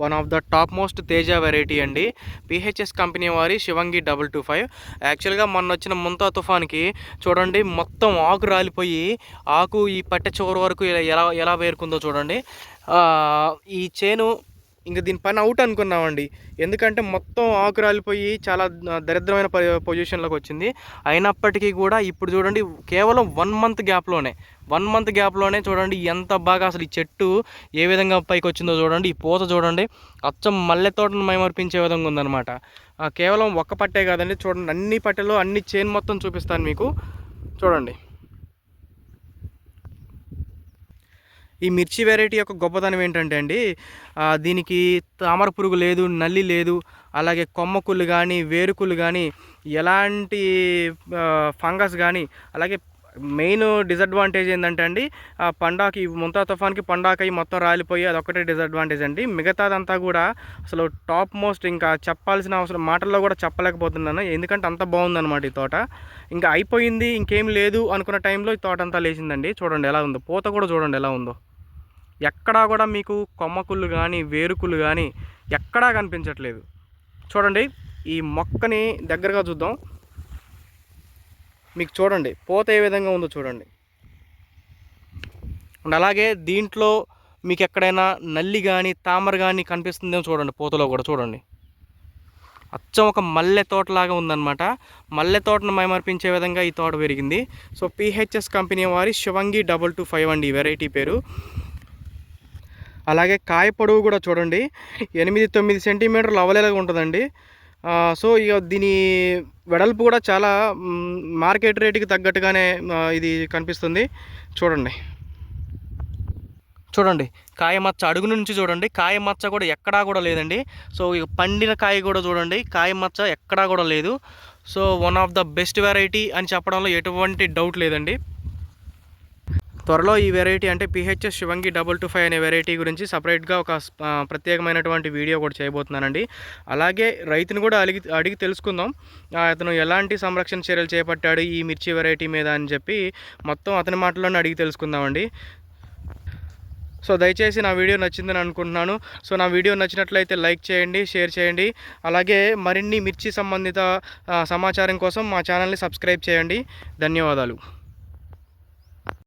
One of the top most Teja variety అండి. PHS company వారి Shivangi double two five. యాక్చువల్గా మొన్న వచ్చిన ముంతా తుఫాన్కి చూడండి మొత్తం ఆకు రాలిపోయి ఆకు ఈ పట్టె చివరి వరకు ఎలా- ఎలా ఎలా వేరుకుందో చూడండి. ఈ చేను ఇంక దీని పని అవుట్ అనుకున్నామండి. ఎందుకంటే మొత్తం ఆకు రాలిపోయి చాలా దరిద్రమైన పొజిషన్లోకి వచ్చింది. అయినప్పటికీ కూడా ఇప్పుడు చూడండి కేవలం వన్ మంత్ గ్యాప్లోనే వన్ మంత్ గ్యాప్లోనే చూడండి ఎంత బాగా అసలు ఈ చెట్టు ఏ విధంగా పైకి వచ్చిందో చూడండి ఈ పూత చూడండి అచ్చం మల్లె తోటను మైమర్పించే విధంగా ఉందన్నమాట. కేవలం ఒక్క పట్టే కాదండి చూడండి అన్ని పట్టెలో అన్ని చైన్ మొత్తం చూపిస్తాను మీకు. చూడండి. ఈ మిర్చి వెరైటీ యొక్క గొప్పతనం ఏంటంటే అండి దీనికి తామర పురుగు లేదు నల్లి లేదు అలాగే కొమ్మకుళ్ళు కానీ వేరుకుళ్ళు కానీ ఎలాంటి ఫంగస్ కానీ అలాగే మెయిన్ డిసడ్వాంటేజ్ ఏంటంటే అండి ఆ పండాకి ముంతా తుఫాన్కి పండాకయి మొత్తం రాలిపోయి ఒకటే డిసడ్వాంటేజ్ అండి. మిగతాదంతా కూడా అసలు టాప్ మోస్ట్ ఇంకా చెప్పాల్సిన అవసరం మాటల్లో కూడా చెప్పలేకపోతున్నాను. ఎందుకంటే అంత బాగుందన్నమాట ఈ తోట. ఇంకా అయిపోయింది ఇంకేం లేదు అనుకున్న టైంలో ఈ తోట అంతా లేచిందండి. చూడండి ఎలా ఉందో పూత కూడా చూడండి ఎలా ఉందో. ఎక్కడా కూడా మీకు కొమ్మకుళ్ళు కానీ వేరుకుళ్ళు కానీ ఎక్కడా కనిపించట్లేదు. చూడండి ఈ మొక్కని దగ్గరగా చూద్దాం. మీకు చూడండి పోత ఏ విధంగా ఉందో చూడండి. అండ్ అలాగే దీంట్లో మీకు ఎక్కడైనా నల్లి కానీ తామర కానీ కనిపిస్తుందేమో చూడండి పూతలో కూడా చూడండి. అచ్చం ఒక మల్లె తోటలాగా ఉందన్నమాట. మల్లె తోటను మైమర్పించే విధంగా ఈ తోట పెరిగింది. సో పిహెచ్ఎస్ కంపెనీ వారి శివంగి డబల్ టూ ఫైవ్ అండి వెరైటీ పేరు. అలాగే కాయ పొడవు కూడా చూడండి ఎనిమిది తొమ్మిది సెంటీమీటర్లు అవలేలాగా ఉంటుందండి. సో ఇక దీని వెడల్పు కూడా చాలా మార్కెట్ రేటుకి తగ్గట్టుగానే ఇది కనిపిస్తుంది. చూడండి. చూడండి. కాయ మచ్చ అడుగు నుంచి చూడండి. కాయ మచ్చ కూడా ఎక్కడా కూడా లేదండి. సో ఇక పండిన కాయ కూడా చూడండి. కాయ మచ్చ ఎక్కడా కూడా లేదు. So one of the best variety అని చెప్పడంలో ఎటువంటి డౌట్ లేదండి. త్వరలో ఈ వెరైటీ అంటే PHS Shivangi double two five అనే వెరైటీ గురించి సపరేట్గా ఒక ప్రత్యేకమైనటువంటి వీడియో కూడా చేయబోతున్నానండి. అలాగే రైతును కూడా అడిగి అడిగి తెలుసుకుందాం. అతను ఎలాంటి సంరక్షణ చర్యలు చేపట్టాడు ఈ మిర్చి వెరైటీ మీద అని చెప్పి మొత్తం అతని మాటలోనే అడిగి తెలుసుకుందామండి. సో దయచేసి నా వీడియో నచ్చిందని అనుకుంటున్నాను. సో నా వీడియో నచ్చినట్లయితే లైక్ చేయండి షేర్ చేయండి. అలాగే మరిన్ని మిర్చి సంబంధిత సమాచారం కోసం మా ఛానల్ని సబ్స్క్రైబ్ చేయండి. ధన్యవాదాలు.